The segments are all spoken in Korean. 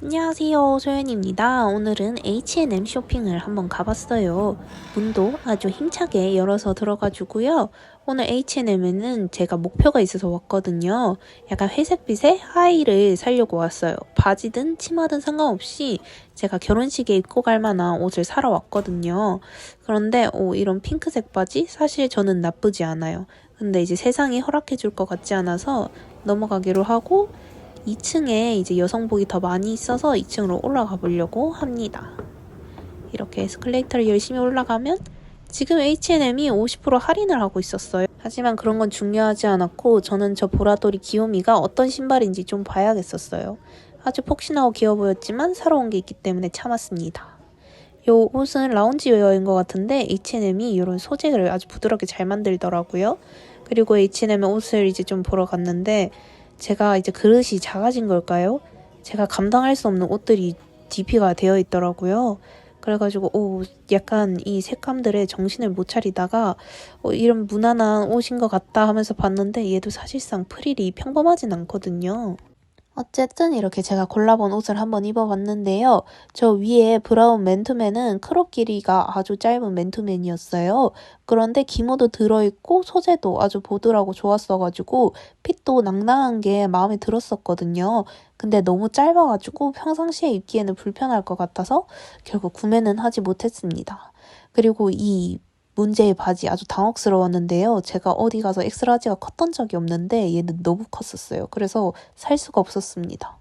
안녕하세요 소연입니다. 오늘은 H&M 쇼핑을 한번 가봤어요. 문도 아주 힘차게 열어서 들어가지고요. 오늘 H&M에는 제가 목표가 있어서 왔거든요. 약간 회색빛의 하의를 사려고 왔어요. 바지든 치마든 상관없이 제가 결혼식에 입고 갈 만한 옷을 사러 왔거든요. 그런데 오, 이런 핑크색 바지 사실 저는 나쁘지 않아요. 근데 이제 세상이 허락해 줄 것 같지 않아서 넘어가기로 하고 2층에 이제 여성복이 더 많이 있어서 2층으로 올라가 보려고 합니다. 이렇게 에스컬레이터를 열심히 올라가면 지금 H&M이 50% 할인을 하고 있었어요. 하지만 그런 건 중요하지 않았고 저는 저 보라돌이 귀요미가 어떤 신발인지 좀 봐야겠었어요. 아주 폭신하고 귀여워 보였지만 사러 온 게 있기 때문에 참았습니다. 요 옷은 라운지 웨어인 것 같은데 H&M이 이런 소재를 아주 부드럽게 잘 만들더라고요. 그리고 H&M 옷을 이제 좀 보러 갔는데 제가 이제 그릇이 작아진 걸까요? 제가 감당할 수 없는 옷들이 DP가 되어 있더라고요. 그래가지고 오 약간 이 색감들에 정신을 못 차리다가 어, 이런 무난한 옷인 것 같다 하면서 봤는데 얘도 사실상 프릴이 평범하진 않거든요. 어쨌든 이렇게 제가 골라본 옷을 한번 입어봤는데요. 저 위에 브라운 맨투맨은 크롭 길이가 아주 짧은 맨투맨이었어요. 그런데 기모도 들어있고 소재도 아주 보드라고 좋았어가지고 핏도 낭낭한 게 마음에 들었었거든요. 근데 너무 짧아가지고 평상시에 입기에는 불편할 것 같아서 결국 구매는 하지 못했습니다. 그리고 이 문제의 바지 아주 당혹스러웠는데요. 제가 어디 가서 엑스라지가 컸던 적이 없는데 얘는 너무 컸었어요. 그래서 살 수가 없었습니다.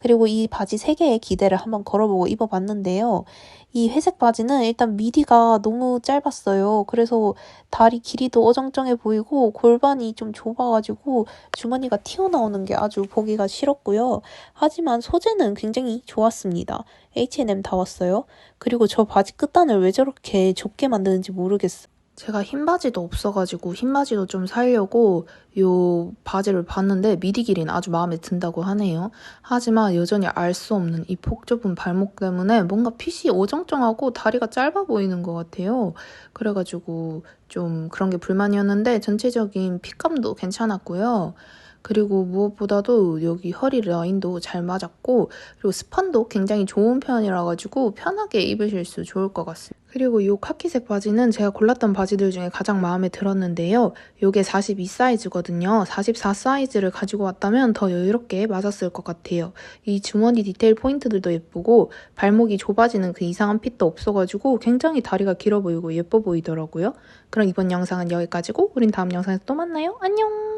그리고 이 바지 3개의 기대를 한번 걸어보고 입어봤는데요. 이 회색 바지는 일단 미디가 너무 짧았어요. 그래서 다리 길이도 어정쩡해 보이고 골반이 좀 좁아가지고 주머니가 튀어나오는 게 아주 보기가 싫었고요. 하지만 소재는 굉장히 좋았습니다. H&M 다웠어요. 그리고 저 바지 끝단을 왜 저렇게 좁게 만드는지 모르겠어요. 제가 흰 바지도 없어가지고 흰 바지도 좀 사려고 요 바지를 봤는데 미디 길이는 아주 마음에 든다고 하네요. 하지만 여전히 알 수 없는 이 폭 좁은 발목 때문에 뭔가 핏이 어정쩡하고 다리가 짧아 보이는 것 같아요. 그래가지고 좀 그런 게 불만이었는데 전체적인 핏감도 괜찮았고요. 그리고 무엇보다도 여기 허리 라인도 잘 맞았고 그리고 스판도 굉장히 좋은 편이라 가지고 편하게 입으실 수 좋을 것 같습니다. 그리고 이 카키색 바지는 제가 골랐던 바지들 중에 가장 마음에 들었는데요. 이게 42 사이즈거든요. 44 사이즈를 가지고 왔다면 더 여유롭게 맞았을 것 같아요. 이 주머니 디테일 포인트들도 예쁘고 발목이 좁아지는 그 이상한 핏도 없어가지고 굉장히 다리가 길어 보이고 예뻐 보이더라고요. 그럼 이번 영상은 여기까지고 우린 다음 영상에서 또 만나요. 안녕!